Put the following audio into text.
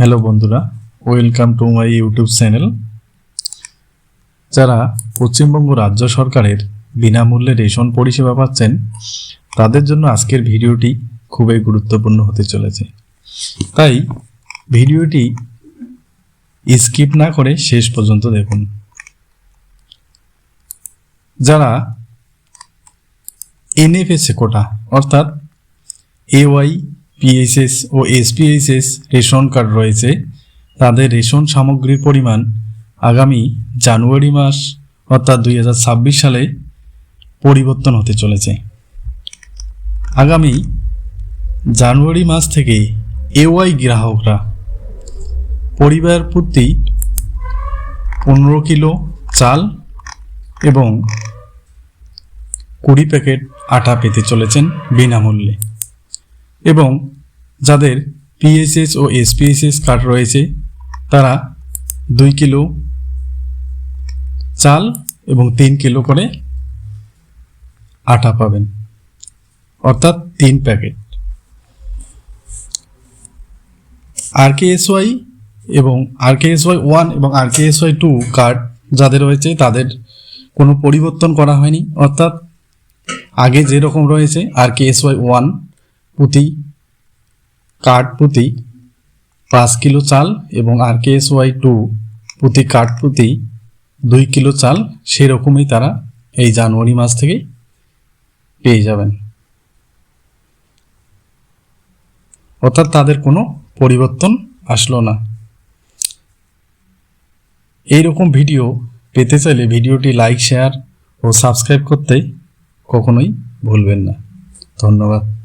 Hello বন্ধুরা। Welcome to my YouTube channel যারা পশ্চিমবঙ্গ রাজ্য সরকারের বিনামূল্যে রেশন পরিষেবা পাচ্ছেন, তাদের জন্য আজকের ভিডিওটি খুবই গুরুত্বপূর্ণ হতে চলেছে। তাই ভিডিওটি স্কিপ না করে শেষ পর্যন্ত দেখুন। যারা এনএফএসএ কোটা, অর্থাৎ এওয়াই পিএইচএস ও এসপিএইচএস রেশন কার্ড রয়েছে। তাদের রেশন সামগ্রীর পরিমাণ আগামী জানুয়ারি মাস অর্থাৎ দুই হাজার ছাব্বিশ সালে পরিবর্তন হতে চলেছে। আগামী জানুয়ারি মাস থেকে এওয়াই গ্রাহকরা পরিবার প্রতি পনেরো কিলো চাল এবং কুড়ি প্যাকেট আটা পেতে চলেছেন বিনামূল্যে। এবং যাদের পিএসএস ও এসপিএসএস কার্ড রয়েছে, তারা দুই কিলো চাল এবং তিন কিলো করে আটা পাবেন। অর্থাৎ তিন packet. R K S Y এবং R K S Y one এবং R K S Y two card যাদের রয়েছে, তাদের কোনো পরিবর্তন করা হয়নি। অর্থাৎ আগে যেরকম রয়েছে R K S Y one প্রতি কার্ড প্রতি পাঁচ কিলো চাল এবং R K S Y two প্রতি কার্ড প্রতি দুই কিলো চাল সেরকমই তারা এই জানুয়ারি মাস থেকে পেয়ে যাবেন। অর্থাৎ তাদের কোনো পরিবর্তন আসলো না। এইরকম ভিডিও পেতে চাইলে ভিডিওটি লাইক, শেয়ার ও সাবস্ক্রাইব করতে কখনোই ভুলবেন না। ধন্যবাদ।